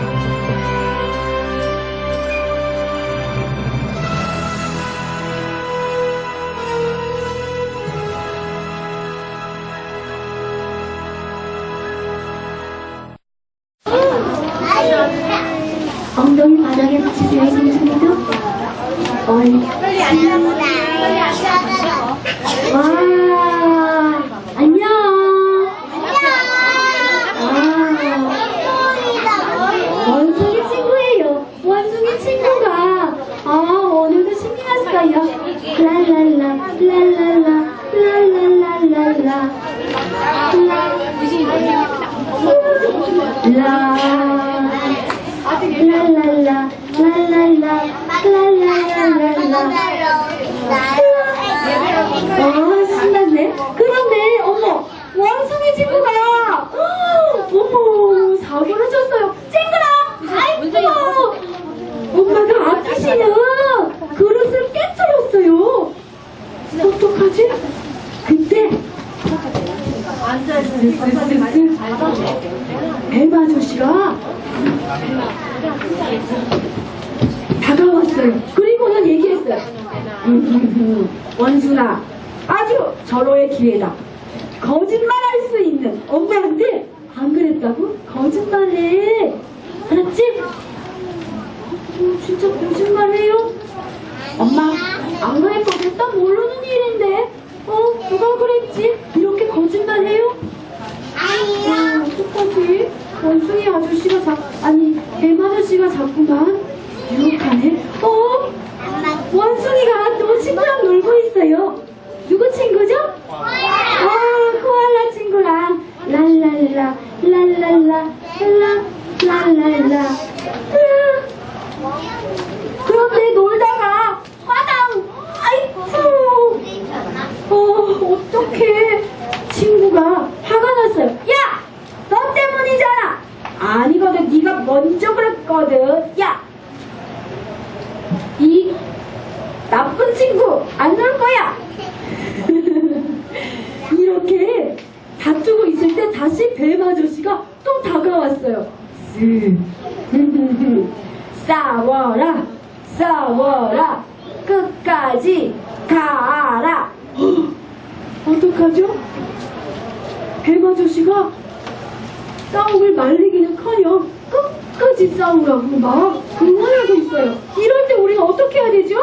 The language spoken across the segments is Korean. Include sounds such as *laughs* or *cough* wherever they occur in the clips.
Música 났어요. 랄랄라, 랄랄라, 랄랄랄랄라. 라. 랄랄라, 랄랄라, 랄랄랄랄라. 아, 신났네. 그런데, 어머, 원숭이 친구가, 헉, 어머, 사고를 쳤어요. 쨍그라! 아이고! 엄마가 아끼시는 그릇을 깨뜨렸어요. 어떡하지? 그때, 뱀 아저씨가 다가왔어요. 그리고는 얘기했어요. 원순아, 아주 절호의 기회다. 거짓말할 수 있는 엄마한테 안 그랬다고? 거짓말해. 알았지? 어, 진짜 거짓말해요? 엄마, 안 그랬거든. 딱 모르는 일인데. 어, 누가 그랬지? 이렇게 거짓말해요? 어, 어떡하지? 원숭이 아저씨가 자, 아니, 뱀 아저씨가 자꾸만 유혹하네. 어? 원숭이가 또 친구랑 놀고 있어요. 누구 친구죠? 아, 코알라 친구랑 랄랄라, 랄랄라, 랄라, 랄랄라. 으아. 그런데 놀다가 화당, 아이쿠. 어, 어떡해. 친구가 화가 났어요. 야! 너 때문이잖아! 아니거든. 네가 먼저 그랬거든. 야! 이 나쁜 친구 안 놀 거야. 이렇게 다투고 있을 때 다시 뱀 아저씨가 또 다가왔어요. 쓱. *laughs* 싸워라, 싸워라, 끝까지 가라. 헉, *gasps* 어떡하죠? 뱀 아저씨가 싸움을 말리기는커녕 끝까지 싸우라고 막 응원하고 있어요. 이럴 때 우리가 어떻게 해야 되죠?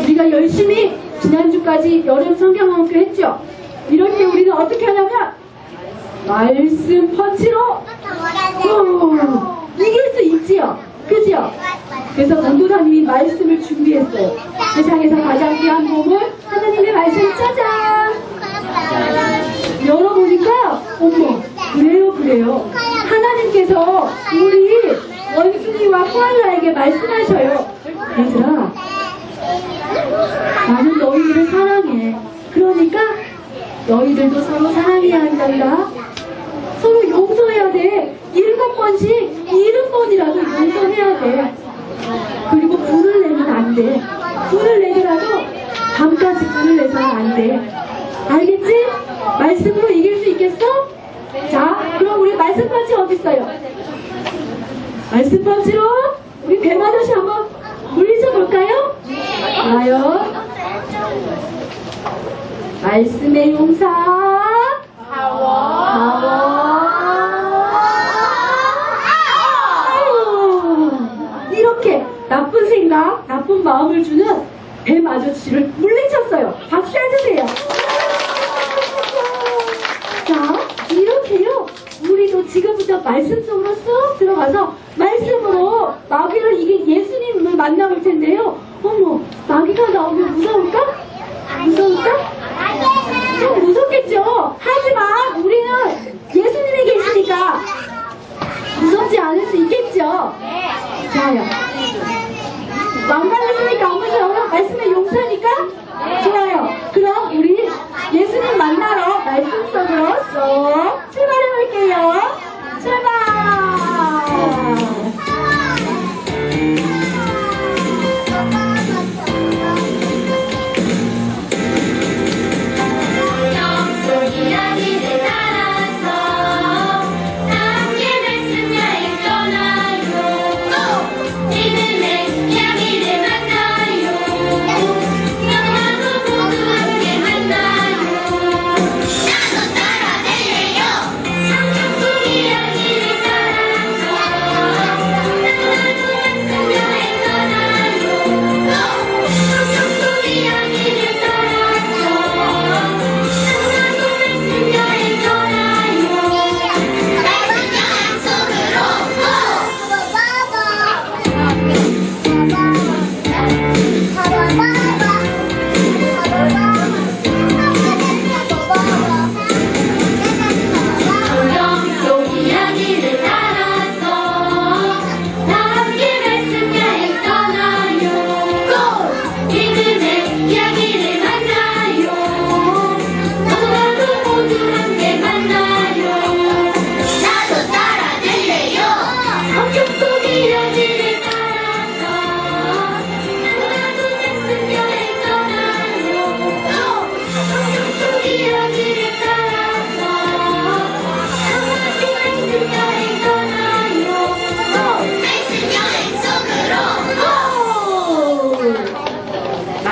우리가 열심히 지난주까지 여름 성경학교 했죠? 이럴 때 우리는 어떻게 하냐면 말씀 펀치로 어, 이길 수 있지요? 그지요? 그래서 전도사님이 말씀을 준비했어요. 세상에서 가장 귀한 보물 하나님의 말씀 짜잔! 열어보니까 어머 그래요 그래요 하나님께서 우리 원숭이와 코알라에게 말씀하셔요 얘들아 나는 너희들을 사랑해 그러니까 너희들도 서로 사랑해야 한단다 서로 용서해야 돼 일곱 번씩 일흔 번이라도 용서해야 돼 그리고 불을 내면 안돼 불을 내더라도 밤까지 불을 내서는 안돼 알겠지? 말씀으로 이길 수 있겠어? 자, 그럼 우리 말씀 펀치 어딨어요? 말씀 펀치로 우리 뱀 아저씨 한번 물리쳐 볼까요? 좋아요. 말씀의 용사. 아유, 이렇게 나쁜 생각, 나쁜 마음을 주는 뱀 아저씨를 물리쳤어요. 자, 이렇게요. 지금부터 말씀 속으로 쏙 들어가서 말씀으로 마귀를 이긴 예수님을 만나볼 텐데요.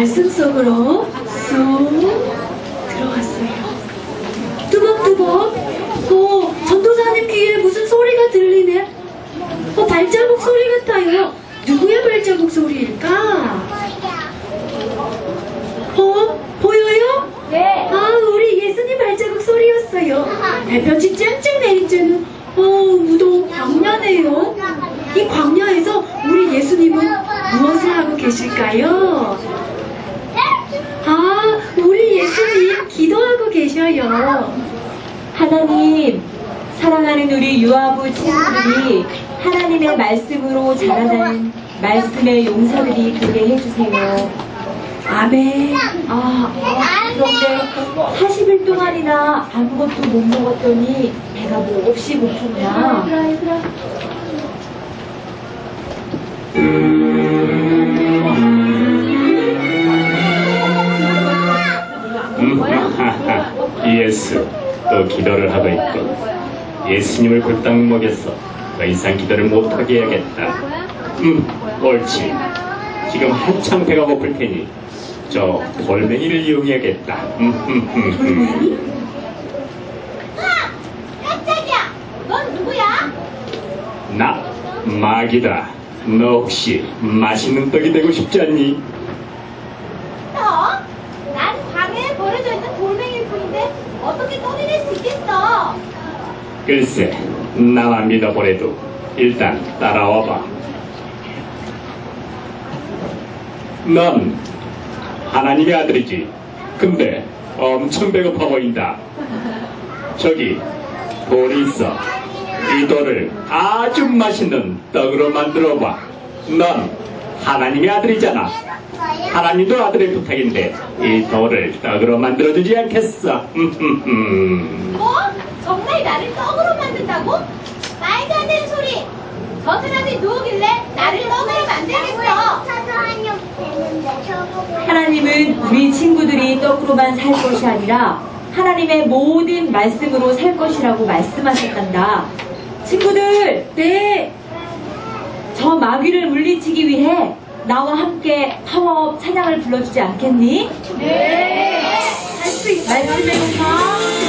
말씀 속으로 쑥 들어갔어요. 뚜벅뚜벅. 어, 전도사님 귀에 무슨 소리가 들리네. 어, 발자국 소리 같아요. 누구의 발자국 소리일까? 어, 보여요? 네. 아, 우리 예수님 발자국 소리였어요. 달볕이 쨍쨍 내리쬐는 어, 무더운 광야네요. 이 광야에서 우리 예수님은 무엇을 하고 계실까요? 아, 우리 예수님 계셔요. 하나님, 사랑하는 우리 유아부 친구들이 하나님의 말씀으로 자라나는 말씀의 용사들이 되게 해주세요. 아멘. 아, 아, 그런데 40일 동안이나 아무것도 못 먹었더니 배가 뭐 없이 고프냐? 음, 예수 또 기도를 하고 있고 예수님을 굴딱 먹여서 더 이상 기도를 못하게 해야겠다 음 옳지 지금 한참 배가 고플 테니 저 돌멩이를 이용해야겠다 음, 음, 음, 음. 깜짝이야! 넌 누구야? 나 마귀다 너 혹시 맛있는 떡이 되고 싶지 않니? 너? 난 방에 버려져 있는 돌멩이일 뿐인데 어떻게 떡이 될 수 있겠어? 글쎄 나만 믿어보래도 일단 따라와봐. 넌 하나님의 아들이지. 근데 엄청 배고파 보인다. 저기 돌이 있어. 이 돌을 아주 맛있는 떡으로 만들어봐. 넌 하나님의 아들이잖아. 하나님도 아들의 부탁인데 이 돌을 떡으로 만들어주지 않겠어. 뭐? 정말 나를 떡으로 만든다고? 말도 안 되는 소리! 저 사람이 누구길래 나를 떡으로 만들겠어? 하나님은 우리 친구들이 떡으로만 살 것이 아니라 하나님의 모든 말씀으로 살 것이라고 말씀하셨단다. 친구들, 네. 저 마귀를 물리치기 위해 나와 함께 파워업 찬양을 불러주지 않겠니? 네. 할 수 있어요. 말씀의 용사 파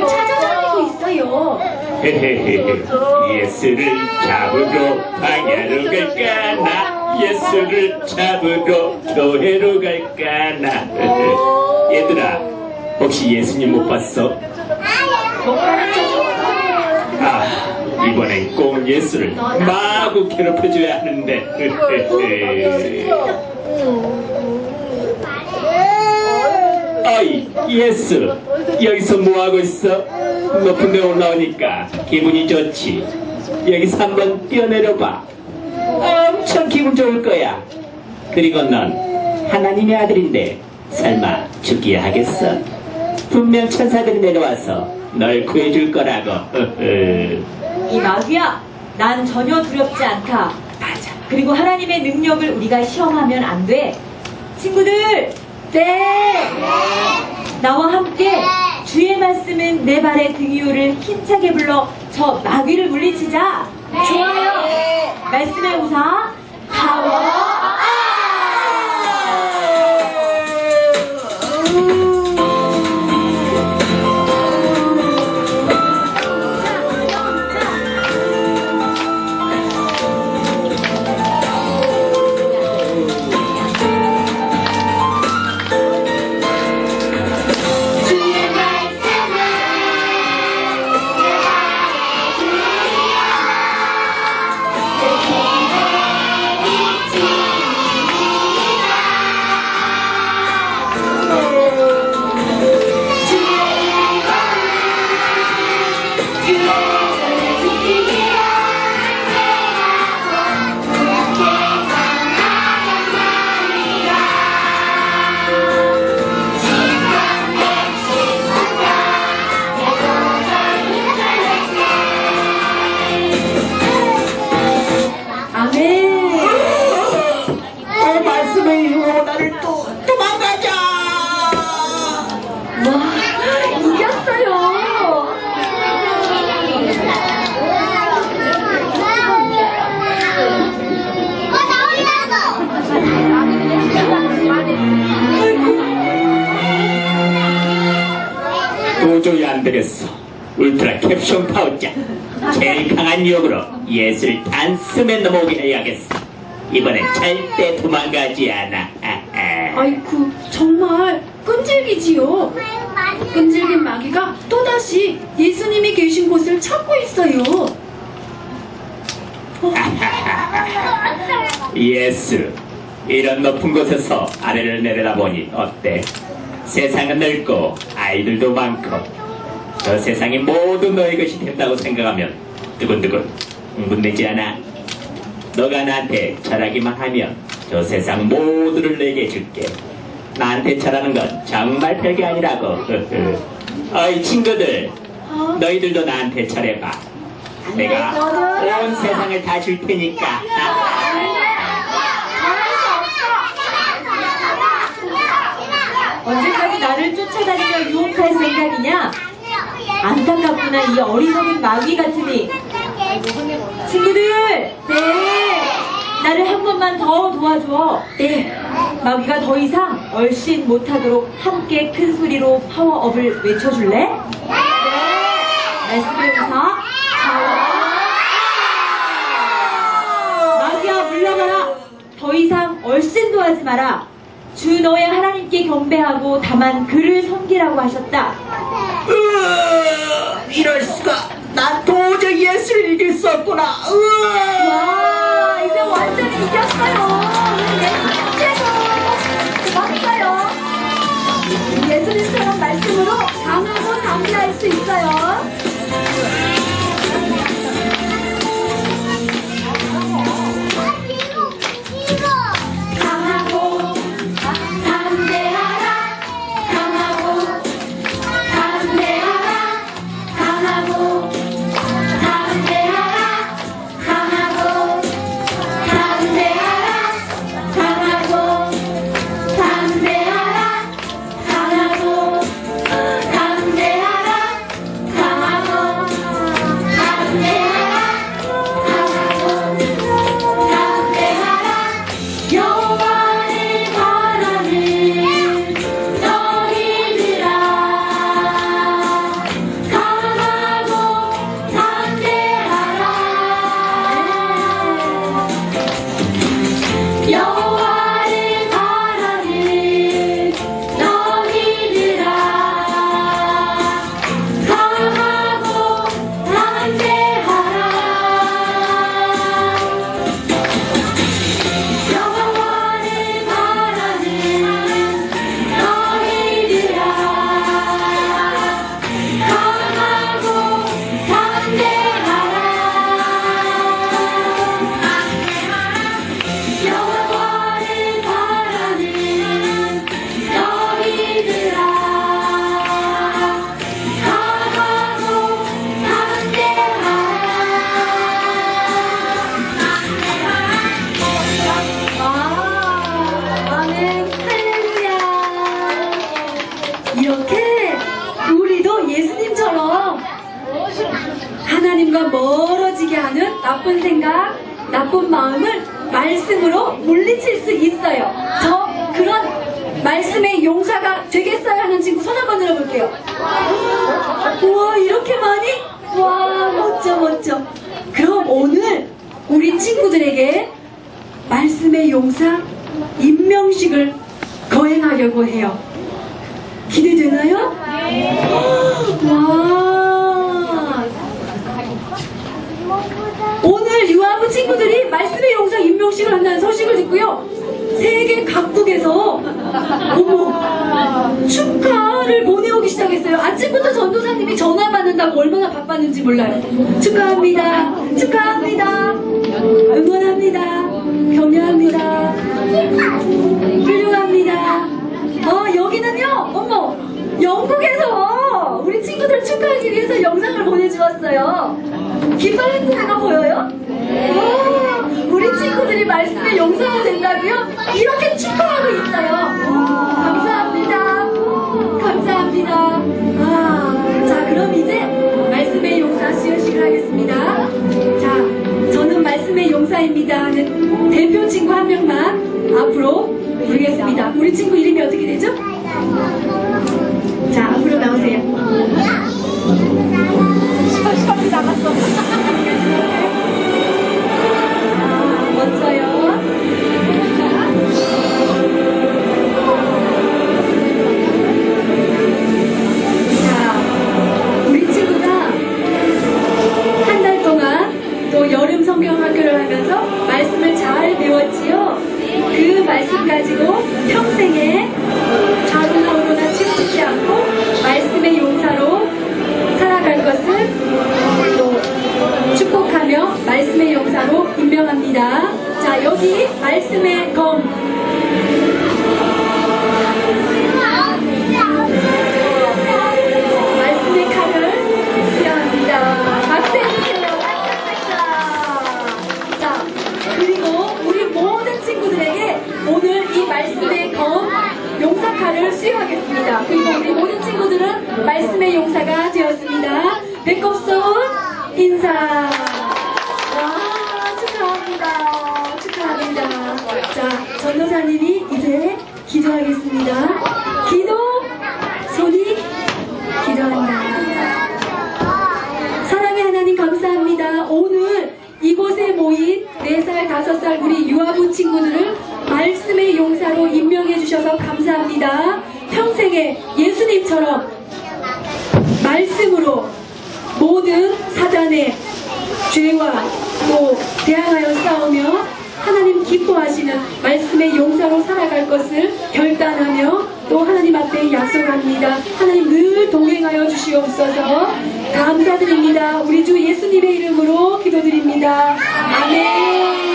또 예수님을 찾아다니고 있어요. 헤헤헤헤. 예수를 잡으러 방야로 갈까나? 예수를 잡으러 교회로 갈까나? 얘들아 혹시 예수님 못 봤어? 아 이번엔 꼭 예수를 마구 괴롭혀줘야 하는데 어이 예수 여기서 뭐하고 있어? 높은 데 올라오니까 기분이 좋지 여기서 한번 뛰어내려봐 엄청 기분 좋을 거야 그리고 넌 하나님의 아들인데 설마 죽기야 하겠어? 분명 천사들이 내려와서 널 구해줄 거라고. *laughs* 이 마귀야, 난 전혀 두렵지 않다. 맞아. 그리고 하나님의 능력을 우리가 시험하면 안 돼. 친구들, 네. 나와 함께 주의 말씀은 내 발의 등 위를 힘차게 불러 저 마귀를 물리치자. 좋아요. 말씀의 우사 파워. 아 되겠어. 울트라 캡션 파우자. 제일 강한 유혹으로 예술 단숨에 넘어오게 해야겠어. 이번엔 절대 도망가지 않아. 아이쿠, 정말 끈질기지요. 끈질긴 마귀가 또다시 예수님이 계신 곳을 찾고 있어요. 예수. 이런 높은 곳에서 아래를 내려다보니 어때? 세상은 넓고 아이들도 많고 저 세상이 모두 너의 것이 된다고 생각하면 두근두근 흥분되지 않아? 너가 나한테 절하기만 하면 저 세상 모두를 내게 줄게. 나한테 절하는 건 정말 별게 아니라고. *laughs* 어이 친구들, 너희들도 나한테 절해봐. 내가 온 세상을 다 줄 테니까. 언제까지 나를 쫓아다니며 유혹할 생각이냐? 안타깝구나 이 어리석은 마귀 같으니. 친구들, 네. 나를 한 번만 더 도와줘. 네. 마귀가 더 이상 얼씬 못하도록 함께 큰 소리로 파워업을 외쳐줄래? 네. 말씀을 우사. 마귀야 물러가라. 더 이상 얼씬도 하지 마라. 주 너의 하나님께 경배하고 다만 그를 섬기라고 하셨다. 으아, 이럴 수가. 난 도저히 예수를 이길 수 없구나. 으아. 와, 이제 완전히 이겼어요. 예수님 최고. 맞어요. 예수님처럼 말씀으로 강하고 담대할 수 있어요. 멋져. 그럼 오늘 우리 친구들에게 말씀의 용사 임명식을 거행하려고 해요. 기대되나요? 와. 오늘 유아부 친구들이 말씀의 용사 임명식을 한다는 소식을 듣고요. 세계 각국에서 어머 축하를 보내오기 시작했어요. 아침부터 전도사님이 전화 받는다고 얼마나 바빴는지 몰라요. 축하합니다. 축하합니다. 응원합니다. 격려합니다. 훌륭합니다. 어, 여기는요, 어머, 영국에서 우리 친구들 축하하기 위해서 영상을 보내주었어요. 기발했는데가 보여요? 와, 우리 친구들이 말씀에 용서가 된다고요? 이렇게 축하하고 있어요. 감사합니다. 감사합니다. 아, 자, 그럼 이제 말씀의 용사 시연식을 하겠습니다. 자, 저는 말씀의 용사입니다 하는 대표 친구 한 명만 앞으로 부르겠습니다. 우리 친구 이름이 어떻게 되죠? 자, 앞으로 나오세요. 말씀의 검 말씀의 칼을 수여합니다. 박수 해주세요. 깜짝이야. 자, 그리고 우리 모든 친구들에게 오늘 이 말씀의 검 용사칼을 수여하겠습니다. 그리고 우리 모든 친구들은 말씀의 용사가 되었습니다. 배꼽손 인사. 자, 전도사님이 이제 기도하겠습니다. 기도, 손이 기도한다. 사랑의 하나님 감사합니다. 오늘 이곳에 모인 4살, 5살 우리 유아부 친구들을 말씀의 용사로 임명해 주셔서 감사합니다. 평생에 예수님처럼 말씀으로 모든 사단의 죄와 또 대항하여 싸우며 하나님 기뻐하시는 말씀의 용사로 살아갈 것을 결단하며 또 하나님 앞에 약속합니다. 하나님 늘 동행하여 주시옵소서 감사드립니다. 우리 주 예수님의 이름으로 기도드립니다. 아멘.